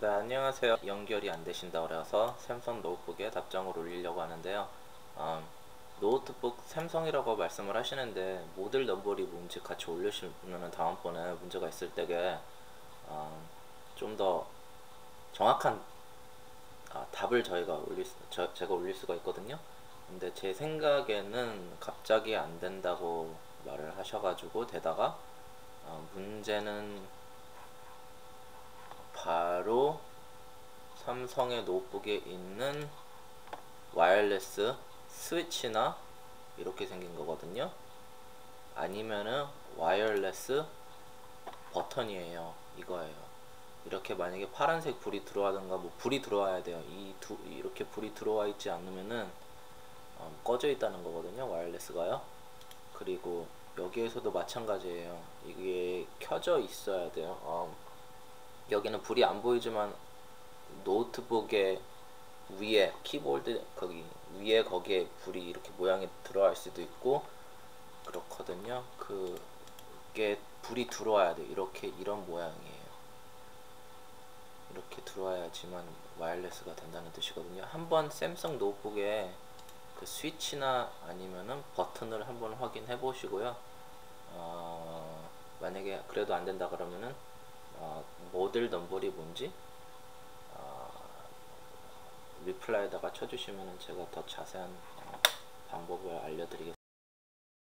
네, 안녕하세요. 연결이 안 되신다고 그래서 샘성 노트북에 답장을 올리려고 하는데요. 음, 노트북 샘성이라고 말씀을 하시는데 모델 넘버이 뭔지 같이 올려주시면 다음번에 문제가 있을 때에 음, 좀더 정확한 아, 답을 저희가 올릴 수, 저, 제가 올릴 수가 있거든요. 근데 제 생각에는 갑자기 안 된다고 말을 하셔가지고 되다가 어, 문제는 바로 삼성의 노트북에 있는 와이어리스 스위치나 이렇게 생긴 거거든요. 아니면은 와이어리스 버튼이에요. 이거예요. 이렇게 만약에 파란색 불이 들어와든가 뭐 불이 들어와야 돼요. 이 두 이렇게 불이 들어와 있지 않으면은 어, 꺼져 있다는 거거든요. 와이어리스가요. 그리고 여기에서도 마찬가지예요. 이게 켜져 있어야 돼요. 어, 여기는 불이 안 보이지만 노트북의 위에 키보드 거기 위에 거기에 불이 이렇게 모양이 들어갈 수도 있고 그렇거든요. 그게 불이 들어와야 돼. 이렇게 이런 모양이에요. 이렇게 들어와야지만 와이어리스가 된다는 뜻이거든요. 한번 샘성 노트북에 그 스위치나 아니면은 버튼을 한번 확인해 보시고요. 어, 만약에 그래도 안 된다 그러면은 어, 모델 넘버이 뭔지 어, 리플라이에다가 쳐주시면 제가 더 자세한 어, 방법을 알려드리겠습니다.